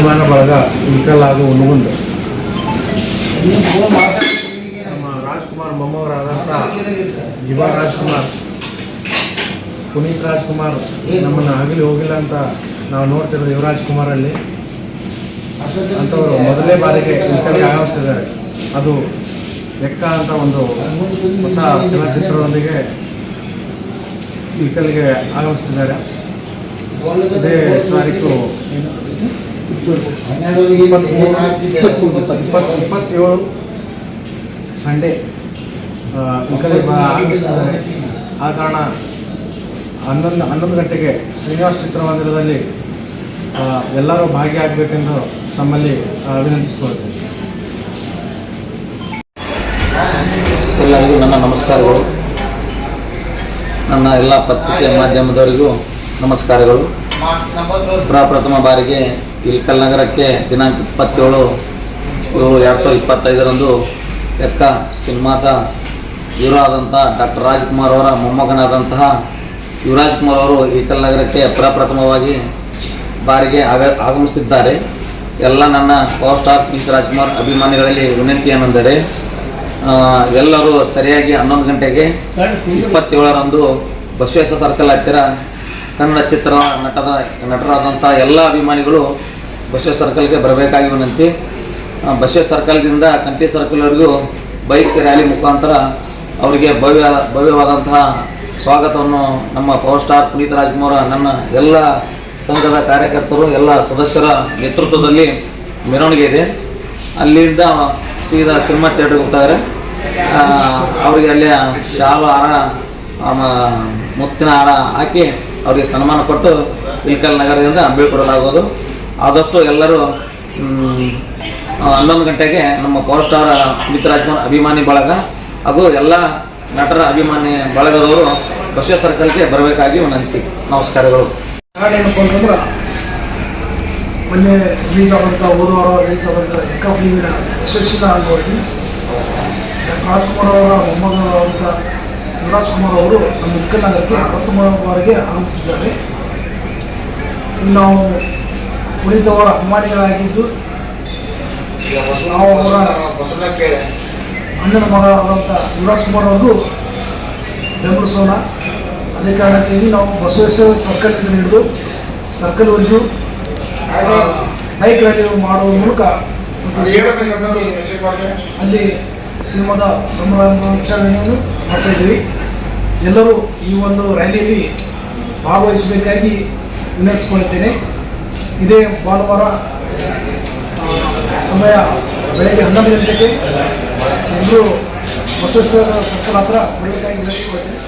ಅಭಿಮಾನ ಬಳಗ ಇಲ್ಕಲ್ ಹಾಗೂ ಉಣಗುಂದು. ನಮ್ಮ ರಾಜ್ಕುಮಾರ್ ಮೊಮ್ಮವರಾದಂಥ ಯುವ ರಾಜ್ಕುಮಾರ್, ಪುನೀತ್ ರಾಜ್ಕುಮಾರ್, ನಮ್ಮನ್ನು ಆಗಲಿ ಹೋಗಿಲ್ಲ ಅಂತ ನಾವು ನೋಡ್ತಿರೋದು ಯುವರಾಜ್ ಕುಮಾರಲ್ಲಿ. ಅಂಥವರು ಮೊದಲನೇ ಬಾರಿಗೆ ಇಲ್ಕಲ್ಗೆ ಆಗಮಿಸ್ತಿದ್ದಾರೆ. ಅದು ಲೆಕ್ಕ ಅಂತ ಒಂದು ಹೊಸ ಚಲನಚಿತ್ರದೊಂದಿಗೆ ಇಲ್ಕಲ್ಗೆ ಆಗಮಿಸ್ತಿದ್ದಾರೆ. ಇದೇ ತಾರೀಕು ಇಪ್ಪತ್ತು ಇಪ್ಪತ್ತೇಳು ಸಂಡೇ. ಆ ಕಾರಣ ಹನ್ನೊಂದು ಹನ್ನೊಂದು ಗಂಟೆಗೆ ಶ್ರೀನಿವಾಸ್ ಚಿತ್ರಮಂದಿರದಲ್ಲಿ ಎಲ್ಲರೂ ಭಾಗಿಯಾಗಬೇಕೆಂದು ತಮ್ಮಲ್ಲಿ ವಿನಂತಿಸಿಕೊಳ್ತೇನೆ ಎಲ್ಲರಿಗೂ ನನ್ನ ನಮಸ್ಕಾರಗಳು. ನನ್ನ ಎಲ್ಲ ಪತ್ರಿಕೆ ಮಾಧ್ಯಮದವರಿಗೂ ನಮಸ್ಕಾರಗಳು. ಪ್ರಪ್ರಥಮ ಬಾರಿಗೆ ಇಲ್ಕಲ್ ನಗರಕ್ಕೆ ದಿನಾಂಕ ಇಪ್ಪತ್ತೇಳು ಏಳು ಎರಡು ಸಾವಿರದ ಇಪ್ಪತ್ತೈದರಂದು ಎಕ್ಕ ಸಿನಿಮಾದ ಹೀರೋ ಆದಂತಹ ಡಾಕ್ಟರ್ ರಾಜ್ಕುಮಾರ್ ಅವರ ಮೊಮ್ಮಗನಾದಂತಹ ಯುವರಾಜ್ ಕುಮಾರ್ ಅವರು ಇಲ್ಕಲ್ ನಗರಕ್ಕೆ ಪ್ರಪ್ರಥಮವಾಗಿ ಬಾರಿಗೆ ಆಗ ಆಗಮಿಸಿದ್ದಾರೆ. ಎಲ್ಲ ನನ್ನ ಪವರ್ ಸ್ಟಾರ್ ಪುನೀತ್ ರಾಜ್ಕುಮಾರ್ ಅಭಿಮಾನಿಗಳಲ್ಲಿ ವಿನಂತಿ ಏನೆಂದರೆ ಎಲ್ಲರೂ ಸರಿಯಾಗಿ ಹನ್ನೊಂದು ಗಂಟೆಗೆ ಇಪ್ಪತ್ತೇಳರಂದು ಬಸವೇಶ್ವರ ಸರ್ಕಲ್ ಹತ್ತಿರ ಕನ್ನಡ ಚಿತ್ರ ನಟದ ನಟರಾದಂಥ ಎಲ್ಲ ಅಭಿಮಾನಿಗಳು ಬಸವ ಸರ್ಕಲ್ಗೆ ಬರಬೇಕಾಗಿ ವಿನಂತಿ. ಬಸವ ಸರ್ಕಲ್ದಿಂದ ಕಂಟಿ ಸರ್ಕಲ್ವರೆಗೂ ಬೈಕ್ ರ್ಯಾಲಿ ಮುಖಾಂತರ ಅವರಿಗೆ ಭವ್ಯ, ಭವ್ಯವಾದಂತಹ ಸ್ವಾಗತವನ್ನು ನಮ್ಮ ಪವರ್ ಸ್ಟಾರ್ ಪುನೀತ್ ರಾಜ್ಕುಮಾರ್ ನನ್ನ ಎಲ್ಲ ಸಂಘದ ಕಾರ್ಯಕರ್ತರು, ಎಲ್ಲ ಸದಸ್ಯರ ನೇತೃತ್ವದಲ್ಲಿ ಮೆರವಣಿಗೆ ಇದೆ. ಅಲ್ಲಿಂದ ಸೀದಾ ಸಿನಿಮಾ ಥಿಯೇಟರ್ಗೆ ಹೋಗ್ತಾರೆ. ಅವರಿಗೆ ಅಲ್ಲಿ ಶಾಲು ಹಾರ ಮುತ್ತಿನ ಹಾರ ಹಾಕಿ ಅವರಿಗೆ ಸನ್ಮಾನ ಕೊಟ್ಟು ಇಲ್ಕಲ್ ನಗರದಿಂದ ಬೀಳ್ಕೊಡಲಾಗುವುದು. ಆದಷ್ಟು ಎಲ್ಲರೂ ಹನ್ನೊಂದು ಗಂಟೆಗೆ ನಮ್ಮ ಪವರ್ ಸ್ಟಾರ್ ಪುನೀತ್ ರಾಜ್ಕುಮಾರ್ ಅಭಿಮಾನಿ ಬಳಗ ಹಾಗೂ ಎಲ್ಲ ನಟರ ಅಭಿಮಾನಿ ಬಳಗದವರು ಬಸ್ಯ ಸರ್ಕಲ್ಗೆ ಬರಬೇಕಾಗಿ ವಿನಂತಿ. ನಮಸ್ಕಾರಗಳು. ಅಂತಂದ್ರೆ ಮೊನ್ನೆ ರಿಲೀಸ್ ಆದಂಥ ಹೋದ ವಾರ ರಿಲೀಸ್ ಆದಂಥ ಎಕ್ಕ ಫಿಲ್ಮಿನ ಯಶಸ್ಸಿನ ಅಂಗವಾಗಿ ರಾಜ್ಕುಮಾರ್ ಅವರ ಯುವರಾಜ್ ಕುಮಾರ್ ಅವರು ನಮ್ಮ ಇಲ್ಕಲ್ ನಗರಕ್ಕೆ ಪ್ರಥಮ ಬಾರಿಗೆ ಆಗಮಿಸಿದ್ದಾರೆ ನಾವು ಉಳಿದವರ ಅಭಿಮಾನಿಗಳಾಗಿದ್ದು ನಾವು ಅವರ ಅಣ್ಣನ ಮಗ ಆದಂಥ ಯುವರಾಜ್ ಕುಮಾರ್ ಅವರು ಬೆಂಬಲಿಸೋಣ ಅದೇ ಕಾರಣಕ್ಕಾಗಿ ನಾವು ಬಸವೇಶ್ವರ ಸರ್ಕಲ್ನಿಂದ ಹಿಡಿದು ಸರ್ಕಲ್ವರೆಗೂ ಬೈಕ್ ರ್ಯಾಲಿ ಮಾಡುವ ಮೂಲಕ ಅಲ್ಲಿ ಸಿನಿಮಾದ ಸಂಭ್ರಮಾಚರಣೆಯನ್ನು ಮಾಡ್ತಾ ಇದ್ದೀವಿ. ಎಲ್ಲರೂ ಈ ಒಂದು ರ್ಯಾಲಿಯಲ್ಲಿ ಭಾಗವಹಿಸಬೇಕಾಗಿ ವಿನಂತಿಸ್ಕೊಳ್ತೇನೆ. ಇದೇ ಭಾನುವಾರ ಸಮಯ ಬೆಳಗ್ಗೆ ಹನ್ನೊಂದು ಗಂಟೆಗೆ. ಎಲ್ಲರೂ ಬಸವೇಶ್ವರ ಸರ್ಕಾರ ಹತ್ರ ಬರಬೇಕಾಗಿ ವಿನಂತಿಸಿಕೊಳ್ತೇನೆ.